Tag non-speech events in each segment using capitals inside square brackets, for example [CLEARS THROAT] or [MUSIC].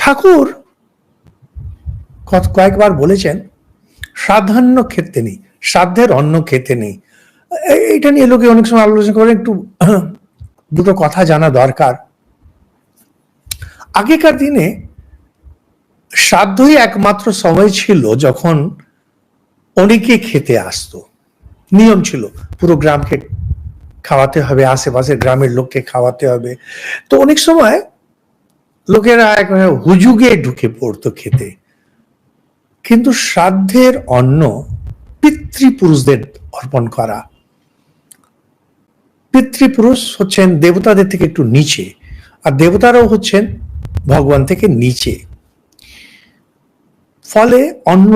ঠাকুর কয়েকবার বলেছেন, সাধান্য খেতে নেই, সাধ্যের অন্ন খেতে নেই। এ- এইটা নিয়ে লোকে অনেক সময় আলোচনা করে একটু [CLEARS THROAT] দুটো কথা জানা দরকার। আগেকার দিনে সাধ্যই একমাত্র সময় ছিল যখন অনেকে খেতে আসতো। নিয়ম ছিল, পুরো গ্রামকে খাওয়াতে হবে, আশেপাশের গ্রামের লোককে খাওয়াতে হবে। তো অনেক সময় লোকেরা একেবারে হুজুগে ঢুকে পড়তো খেতে। কিন্তু শ্রাদ্ধের অন্ন পিতৃপুরুষদের অর্পণ করা। পিতৃপুরুষ হচ্ছেন দেবতাদের থেকে একটু নিচে, আর দেবতারাও হচ্ছেন ভগবান থেকে নিচে। ফলে অন্ন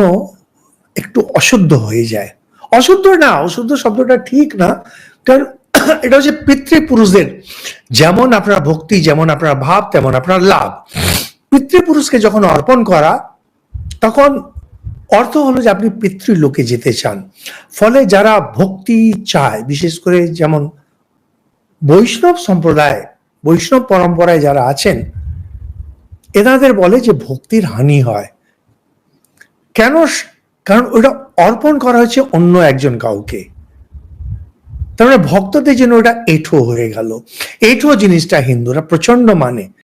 একটু অশুদ্ধ হয়ে যায়। অশুদ্ধ না, অশুদ্ধ শব্দটা ঠিক না, কারণ [COUGHS] এটা হচ্ছে পিতৃপুরুষদের। যেমন আপনার ভক্তি, যেমন আপনার ভাব, তেমন আপনার লাভ। পিতৃপুরুষকে যখন অর্পণ করা, তখন অর্থ হলো যে আপনি পিতৃলোকে যেতে চান। ফলে যারা ভক্তি চায়, বিশেষ করে যেমন বৈষ্ণব সম্প্রদায়, বৈষ্ণব পরম্পরায় যারা আছেন, এনাদের বলে যে ভক্তির হানি হয়। কেন? কারণ ওটা অর্পণ করা হচ্ছে অন্য একজন কাউকে। তার মানে ভক্তদের জন্য ওটা এঠো হয়ে গেল। এঠো জিনিসটা হিন্দুরা প্রচণ্ড মানে।